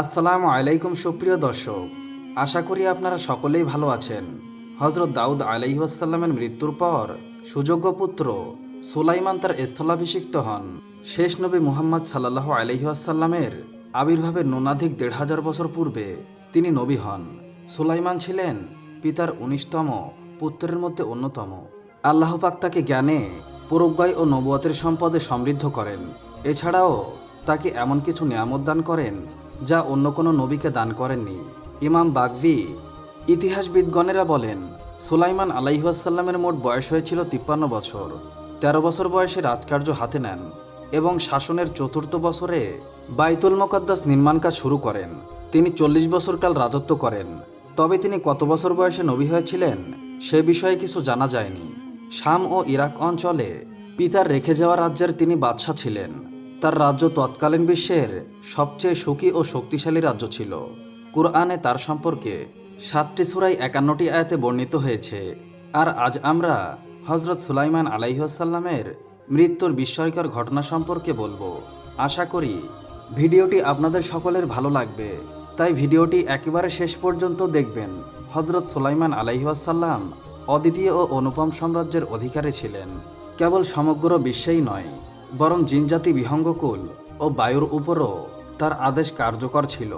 আসসালামু আলাইকুম সুপ্রিয় দর্শক, আশা করি আপনারা সকলেই ভালো আছেন। হজরত দাউদ আলাইহাসাল্লামের মৃত্যুর পর সুযোগ্য পুত্র সুলাইমান তার স্থলাভিষিক্ত হন। শেষ নবী মুহাম্মদ সাল্লাহ আলহিহাসাল্লামের আবির্ভাবের ন্যূনাধিক দেড় হাজার বছর পূর্বে তিনি নবী হন। সুলাইমান ছিলেন পিতার উনিশতম, পুত্রের মধ্যে অন্যতম। আল্লাহ পাক তাকে জ্ঞানে, প্রজ্ঞায় ও নবুয়তের সম্পদে সমৃদ্ধ করেন। এছাড়াও তাকে এমন কিছু নিয়ামত দান করেন যা অন্য কোনো নবীকে দান করেননি। ইমাম বাগভি ইতিহাসবিদগণেরা বলেন, সুলাইমান আলাইহাসাল্লামের মোট বয়স হয়েছিল তিপ্পান্ন বছর। তেরো বছর বয়সে রাজকার্য হাতে নেন এবং শাসনের চতুর্থ বছরে বাইতুল মোকাদ্দাস নির্মাণ কাজ শুরু করেন। তিনি চল্লিশ বছরকাল রাজত্ব করেন। তবে তিনি কত বছর বয়সে নবী হয়েছিলেন সে বিষয়ে কিছু জানা যায়নি। শাম ও ইরাক অঞ্চলে পিতার রেখে যাওয়া রাজ্যের তিনি বাদশাহ ছিলেন। তার রাজ্য তৎকালীন বিশ্বের সবচেয়ে সুখী ও শক্তিশালী রাজ্য ছিল। কুরআনে তার সম্পর্কে সাতটি সুরাই একান্নটি আয়াতে বর্ণিত হয়েছে। আর আজ আমরা হজরত সুলাইমান আলাইহাসাল্লামের মৃত্যুর বিস্ময়কর ঘটনা সম্পর্কে বলব। আশা করি ভিডিওটি আপনাদের সকলের ভালো লাগবে। তাই ভিডিওটি একেবারে শেষ পর্যন্ত দেখবেন। হজরত সুলাইমান আলাইহাসাল্লাম অদ্বিতীয় ও অনুপম সাম্রাজ্যের অধিকারী ছিলেন। কেবল সমগ্র বিশ্বেই নয় বরং জিনজাতি বিহঙ্গকুল ও বায়ুর উপরও তার আদেশ কার্যকর ছিল।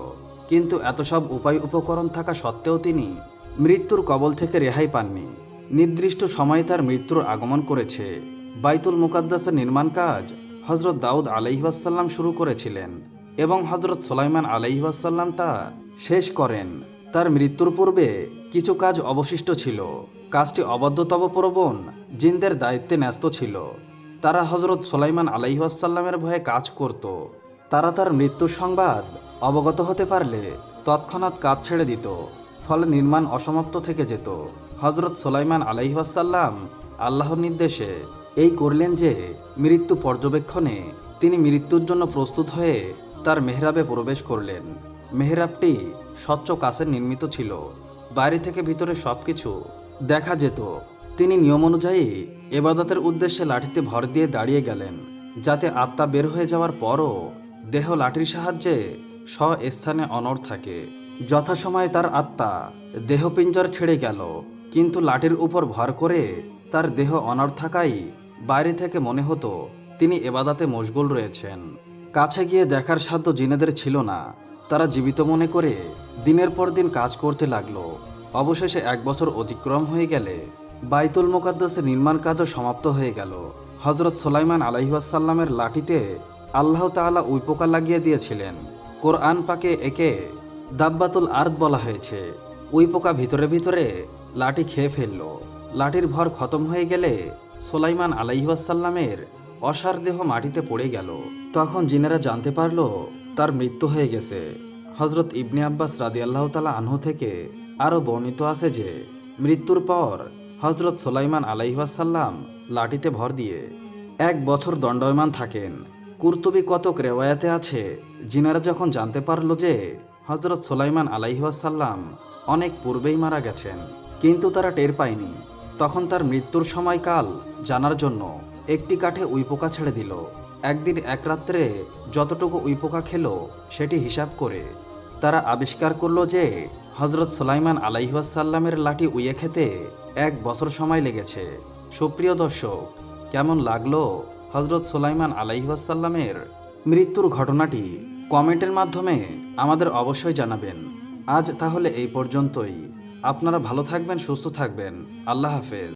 কিন্তু এত সব উপায় উপকরণ থাকা সত্ত্বেও তিনি মৃত্যুর কবল থেকে রেহাই পাননি। নির্দিষ্ট সময়ে তার মৃত্যুর আগমন করেছে। বাইতুল মুকাদ্দাসের নির্মাণ কাজ হজরত দাউদ আলাইহাসাল্লাম শুরু করেছিলেন এবং হজরত সোলাইমান আলাইহাসাল্লাম তা শেষ করেন। তার মৃত্যুর পূর্বে কিছু কাজ অবশিষ্ট ছিল। কাজটি অবদ্ধতব প্রবণ জিনদের দায়িত্বে ন্যস্ত ছিল। তারা হজরত সোলাইমান আলাইহাসাল্লামের ভয়ে কাজ করত। তারা তার মৃত্যুর সংবাদ অবগত হতে পারলে তৎক্ষণাৎ কাজ ছেড়ে দিত, ফলে নির্মাণ অসমাপ্ত থেকে যেত। হজরত সোলাইমান আলাইহাসাল্লাম আল্লাহর নির্দেশে এই করলেন যে, মৃত্যু পর্যবেক্ষণে তিনি মৃত্যুর জন্য প্রস্তুত হয়ে তার মেহরাবে প্রবেশ করলেন। মেহরাবটি স্বচ্ছ কাছে নির্মিত ছিল। বাইরে থেকে ভিতরে সবকিছু দেখা যেত। তিনি নিয়ম অনুযায়ী এবাদতের উদ্দেশ্যে লাঠিতে ভর দিয়ে দাঁড়িয়ে গেলেন, যাতে আত্মা বের হয়ে যাওয়ার পরও দেহ লাঠির সাহায্যে স্বস্থানে অনড় থাকে। যথাসময়ে তার আত্মা দেহপিঞ্জর ছেড়ে গেল, কিন্তু লাঠির উপর ভর করে তার দেহ অনড় থাকাই বাইরে থেকে মনে হতো তিনি এবাদাতে মশগুল রয়েছেন। কাছে গিয়ে দেখার সাধ্য জিনেদের ছিল না। তারা জীবিত মনে করে দিনের পর দিন কাজ করতে লাগল। অবশেষে এক বছর অতিক্রম হয়ে গেলে বাইতুল মোকাদ্দাসের নির্মাণ কাজও সমাপ্ত হয়ে গেল। হজরত সোলাইমান আলাইহাসাল্লামের লাঠিতে আল্লাহ তাআলা উইপোকা লাগিয়ে দিয়েছিলেন। কোরআন পাকে একে দাব্বাতুল আর্দ বলা হয়েছে। উইপোকা ভিতরে ভিতরে লাঠি খেয়ে ফেলল। লাঠির ভর খতম হয়ে গেলে সোলাইমান আলাইহাসাল্লামের অসার দেহ মাটিতে পড়ে গেল। তখন জিনেরা জানতে পারল তার মৃত্যু হয়ে গেছে। হজরত ইবনে আব্বাস রাদি আল্লাহ তালা আনহু থেকে আরও বর্ণিত আছে যে, মৃত্যুর পর হজরত সোলাইমান আলাইহাসাল্লাম লাঠিতে ভর দিয়ে এক বছর দণ্ডয়মান থাকেন। কুর্তুবি কতক রেওয়ায়াতে আছে, জিনারা যখন জানতে পারল যে হজরত সোলাইমান আলাইহাসাল্লাম অনেক পূর্বেই মারা গেছেন, কিন্তু তারা টের পায়নি। তখন তার মৃত্যুর সময়কাল জানার জন্য একটি কাঠে উইপোকা ছেড়ে দিল। একদিন এক রাত্রে যতটুকু উইপোকা খেলো, সেটি হিসাব করে তারা আবিষ্কার করল যে হজরত সোলাইমান আলাইহাসাল্লামের লাঠি উইয়ে খেতে এক বছর সময় লেগেছে। সুপ্রিয় দর্শক, কেমন লাগল হজরত সোলাইমান আলাইহাসাল্লামের মৃত্যুর ঘটনাটি কমেন্টের মাধ্যমে আমাদের অবশ্যই জানাবেন। আজ তাহলে এই পর্যন্তই। আপনারা ভালো থাকবেন, সুস্থ থাকবেন। আল্লাহ হাফেজ।